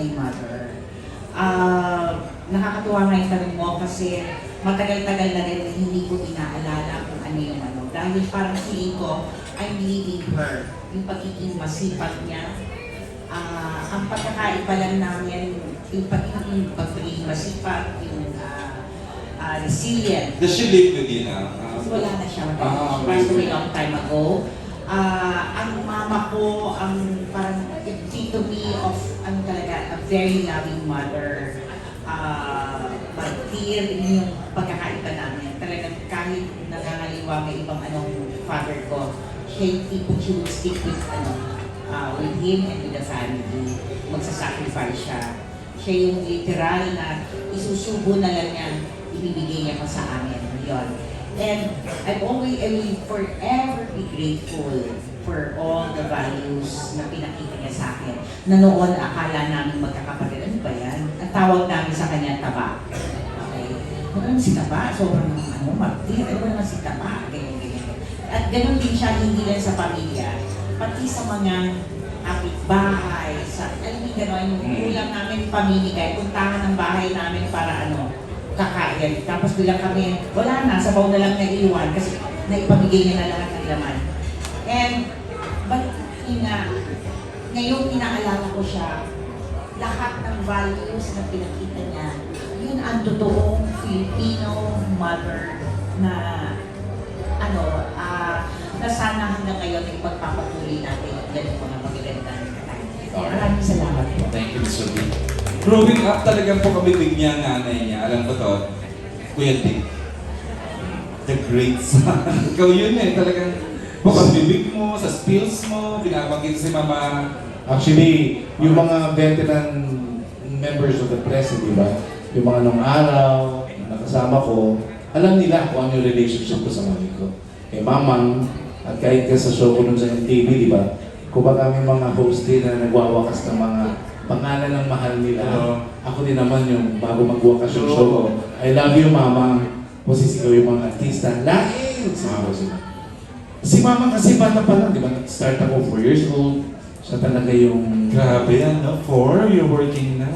my mother. Ah, nakakatuwa nga yung tanong mo kasi matagal-tagal na rin hindi ko inaalala kung ano yung ano. Dahil parang feeling ko, I'm leaving her. Yung pagiging masipag niya. Ah, ang pagkakaiba lang namin, yung pagiging pagiging masipag, yung ah, ah, resilient. Does she live with you now? Kasi wala na siya. She passed away long time ago. Ah, ang mama ko, ang parang epitome of, ano talaga, a very loving mother. Ah, mag-clear yung pagkakaiba namin. Talagang kahit nangangaliwa may ibang anong father ko, siya yung she would stick with, ano, ah, with him and with the family. Magsasacrifice siya. Siya yung literal na isusubo na lang niya, ibibigay niya pa sa amin. Yun. And I'm always, I will forever be grateful for all the values na pinakita niya sa akin. Na noon akala namin magkakapatid. Ano ba yan? Ang tawag namin sa kanya, taba. Okay? Ano naman si taba? Sobrang ano, martir. Ano ba naman si taba? Ganyan, ganyan. At ganun din siya hindi lang sa pamilya, pati sa mga kapitbahay, sa, alam mo gano'n, yung Mm. kulang namin pamimigay, puntahan ng bahay namin para ano, kakain. Tapos bilang kami, wala na, sabaw na lang naiiwan kasi naipamigay niya na lahat ng laman. And, but nga, ngayon inaalala ko siya, lahat ng values na pinakita niya, yun ang totoong Filipino mother na ano, ah, na sana hanggang ngayon ay pagpapatuloy natin ang ganito mga magagandang kaya maraming salamat po. Thank you, Mr. Growing up, talagang po kami bigyan nanay niya. Alam ko to, Kuya Dick. The great son. Ikaw yun eh, talagang bukas bibig mo, sa spills mo, binabanggit si mama. Actually, yung mga veteran members of the press, di ba? Yung mga nung araw, nakasama ko, alam nila kung ano yung relationship ko sa mami ko. Kay mamang, at kahit ka sa show ko nun sa TV, di ba? Baka may mga host din na nagwawakas ng mga pangalan ng mahal nila. Oo. Ako din naman yung bago magwakas yung Oo. show ko. I love you, mama. Pusisigaw yung mga artista. Lain! Sigaw sila. Si mama kasi bata pa lang, di ba? Start ako 4 years old. Siya talaga yung Grabe yan, no? Four, you're working na.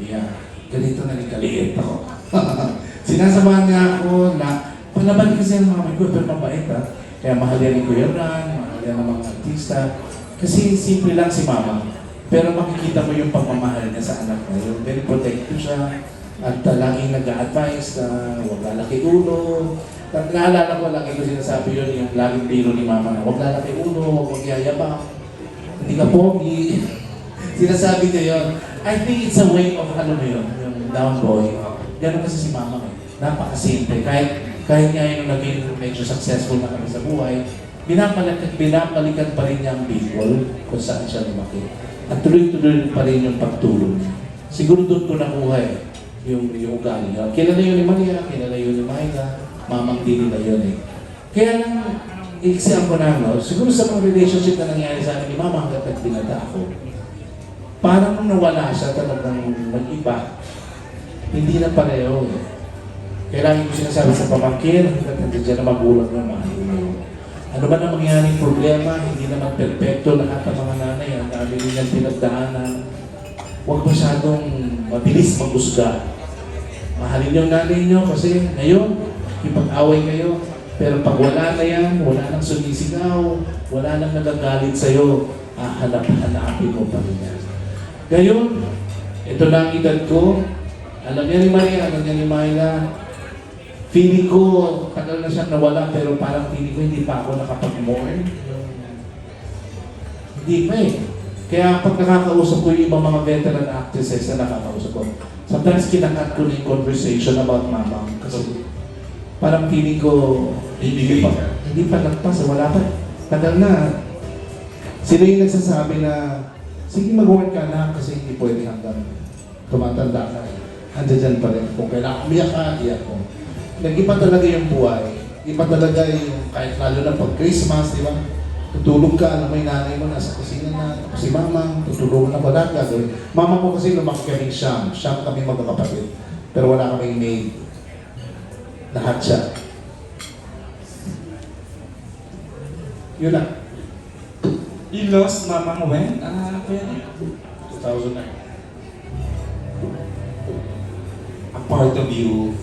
Yeah, ganito na rin kaliit ako. Sinasamahan niya ako na palaban kasi ang mga ko, pero mabait ha. Kaya mahal yan ni Kuya Ran, mahal yan ng mga artista. Kasi simple lang si mama. Pero makikita mo yung pagmamahal niya sa anak niya. Yung very protective siya. At uh, laging nag-a-advise na huwag lalaki ulo. At naalala ko, lagi ko sinasabi yun, yung laging biro ni mama na huwag lalaki ulo, huwag yayabang. Hindi ka pogi. Sinasabi niya yun. I think it's a way of, ano mo yun, yung down boy. Ganun kasi si mama ko. Napakasimple. Kahit, kahit nga yung naging medyo successful na kami sa buhay, binabalikan, binabalikan pa rin niya ang Bicol kung saan siya lumaki. At tuloy-tuloy pa rin yung pagtulong. Siguro doon ko nakuha eh, yung, yung ugali niya. Kilala yun ni Maria, kilala yun ni Maida, mamang din nila yun eh. Kaya lang, ko na, no? siguro sa mga relationship na nangyari sa akin ni Mama hanggang nagbinata ako, parang nung nawala siya talagang nag-iba, hindi na pareho. eh. Kaya lagi ko sinasabi sa pamangkin, hanggang nandiyan na magulang na mahal mo. Ano ba na mangyaring problema, hindi naman perfecto lahat ng mga nanay, ang dami nilang pinagdaanan. Huwag masyadong mabilis maghusga. Mahalin yung nanay nyo kasi ngayon, ipag-away kayo. Pero pag wala na yan, wala nang sumisigaw, wala nang nagagalit sa'yo, hahanap-hanapin mo pa rin yan. Ngayon, ito na ang edad ko. Alam niya ni Maria, alam niya ni Myla. Feeling ko, tagal na siyang nawala, pero parang feeling ko hindi pa ako nakapag-mourn. Hindi pa eh. Kaya pag nakakausap ko yung ibang mga veteran actresses na nakakausap ko, sometimes kinakat ko yung conversation about mama. Kasi parang feeling ko, hindi pa, hindi pa nagpas, wala pa. Tagal na. Sila yung nagsasabi na, sige mag-work ka na kasi hindi pwede hanggang tumatanda ka. Andiyan dyan pa rin. Kung kailangan umiyak ka, iyak ko. Nag-iba talaga yung buhay. Iba talaga yung kahit lalo na pag Christmas, di ba? Tutulog ka, alam mo yung nanay mo nasa kusina na, tapos si mama, tutulungan na wala gagawin. Mama ko kasi lumaki kaming siyam. Siyam kami magkakapatid. Pero wala kaming maid. Lahat siya. Yun na. You lost mamang when? Ah, Kuya Dick? 2009. part of you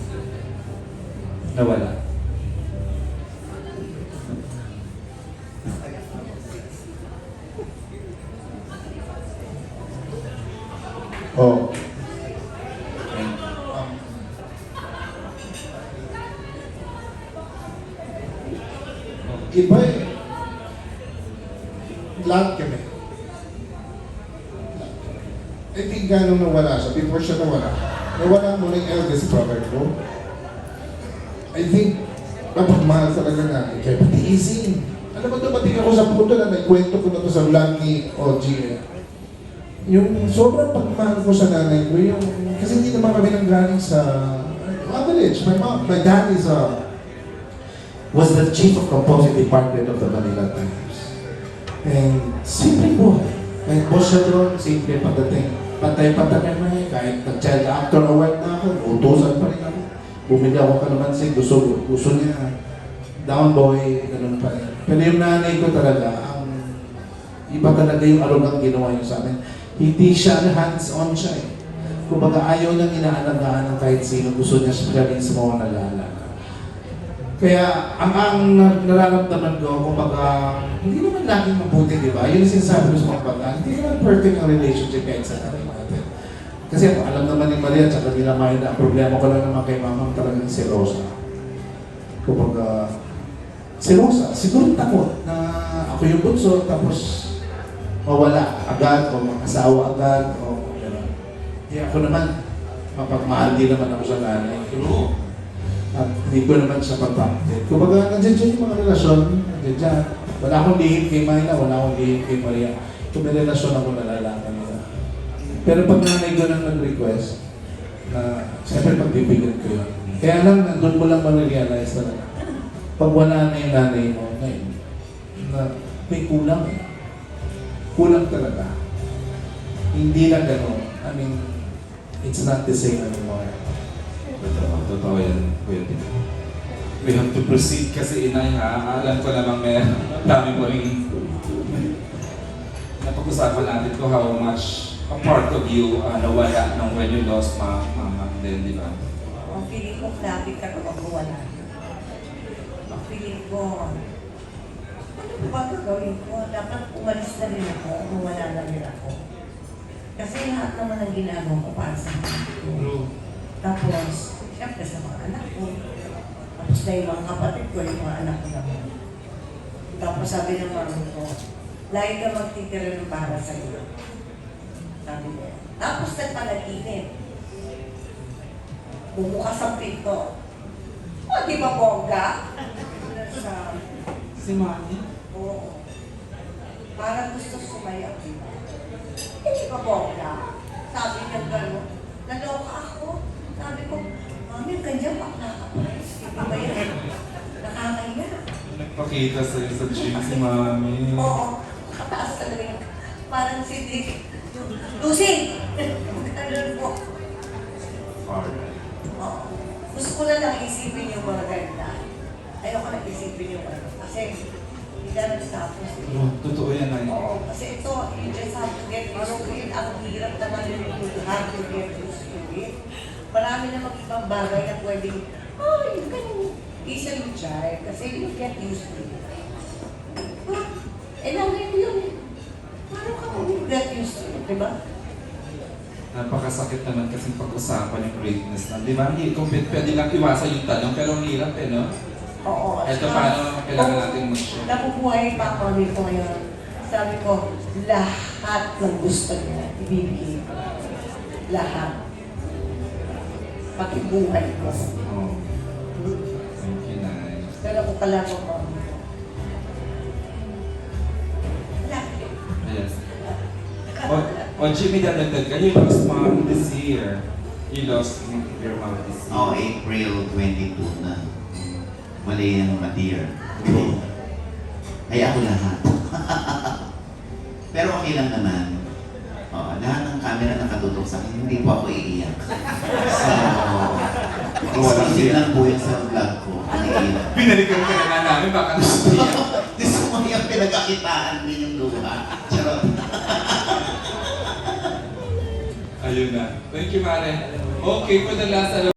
nawala? Oh, Iba eh. Lahat kami. I think gano'ng nawala siya, before siya nawala, nawala mo na yung eldest brother ko. I think, napagmahal talaga namin. Kaya patiisin. Alam mo, dumating ako sa punto na nagkwento ko na to sa vlog ni OG eh. Yung sobrang pagmahal ko sa nanay ko, yung, kasi hindi naman kami nang galing sa average. My mom, my dad is a was the chief of composite department of the Manila Times. And simple buhay. Kahit boss siya doon, simple pagdating. Pantay-pantay kami, kahit nag-child actor award na ako, utusan rin ako. Bumili ako kalamansi, gusto, gusto niya. Down boy, ganun pa rin. Pero yung nanay ko talaga, ang iba talaga yung arugang ginawa niya sa amin. Hindi siya hands-on siya eh. Kumbaga ayaw niyang inaalagaan ng kahit sino. Gusto niya siya rin sa mga nag-aalaga. Kaya ang, ang na- nararamdaman ko, kumbaga, hindi naman laging mabuti, di ba? Yun yung sinasabi ko sa mga bata, hindi naman perfect ang relationship kahit sa natin. Kasi alam naman ni Maria at nila Maya na ang problema ko lang naman kay mama talagang si Rosa. Kumbaga, si Rosa, siguro takot na ako yung bunso, tapos mawala agad o makasawa agad o gano'n. Kaya ako naman, mapagmahal din naman ako sa nanay. Pero, at hindi ko naman siya pagpapit. Kumbaga, nandiyan dyan yung mga relasyon, nandiyan dyan. Wala akong lihim kay Mayla, wala akong lihim kay Maria. Kung may relasyon ako, nila. Pero pag nanay ko nang nag-request, na siyempre pagbibigyan ko yun. Kaya lang, nandun mo lang ma-realize talaga. Pag wala na yung nanay mo, ngayon, na may kulang eh. Kulang talaga. Hindi na gano'n. I mean, it's not the same anymore. Totoo, totoo yan, Kuya. We have to proceed kasi inay ha. Alam ko namang may dami mo rin napag-usapan natin ko how much a part of you uh, nawala nung when you lost ma mama then, di ba? Ang feeling ko grabe ka kapag wala. Ang feeling ko, ano ba gagawin ko? Dapat umalis na rin ako, umawala na rin ako. Kasi lahat naman ang ginagawa ko para sa akin. Tapos, syempre sa mga anak ko. Tapos na yung mga kapatid ko, yung mga anak ko naman. Tapos sabi ng mami ko, lagi ka magtitira ng para sa iyo. Sabi niya. Tapos nagpanaginip. Bumukas ang pinto. O, di ba bongga? Sa, Si Mami? oo. Parang gusto ba? Eh, di ba bongga? Sabi niya gano'n. Naloka ako. Sabi ko, Mami, ganyan pa nakakapres. Di ba yan? Nakakaya. Nagpakita sa'yo sa gym si Mami. Oo. Kataas talaga yung, parang si Dick. Lucy! Ganun po. Alright. Oo. Gusto ko na lang isipin yung mga ganda. Ayoko na isipin yung ano. Kasi, hindi ka tapos. Oh, totoo yan, Nay. Oo, kasi ito, you just have to get used to it. Ang hirap naman yung you have to get used to it. Marami namang ibang bagay na pwedeng, oh, you can easily try kasi you get used to it. Huh? Eh, langit yun eh. Paano ka mag-get used to di ba? Napakasakit naman kasi pag-usapan yung greatness na, di ba? Hindi, kung pwede lang iwasan yung tanong, pero ang hirap eh, no? Oo. Ito paano kailangan natin mag-share. Nabubuhay pa ako dito ngayon. Sabi ko, lahat ng gusto niya, ibibigay ko. Lahat. Pati buhay ko. Oh. Thank you, Nay. Pero kung kalaban ko. Yes. O Jimmy, dadagdag ka, you lost mom this year. You lost your mom this year. Oh, April 22 na. Mali yung matir. Ay ako lahat. Pero okay lang naman. Oh, lahat ng camera nakatutok sa akin, hindi po ako iiyak. So, exclusive lang po yun sa vlog ko. Iiyak. Binalikan ka na nga namin, baka nasiya. Gusto mo yung pinagkakitaan din Ayun. Thank you, Mare. Okay, for the last,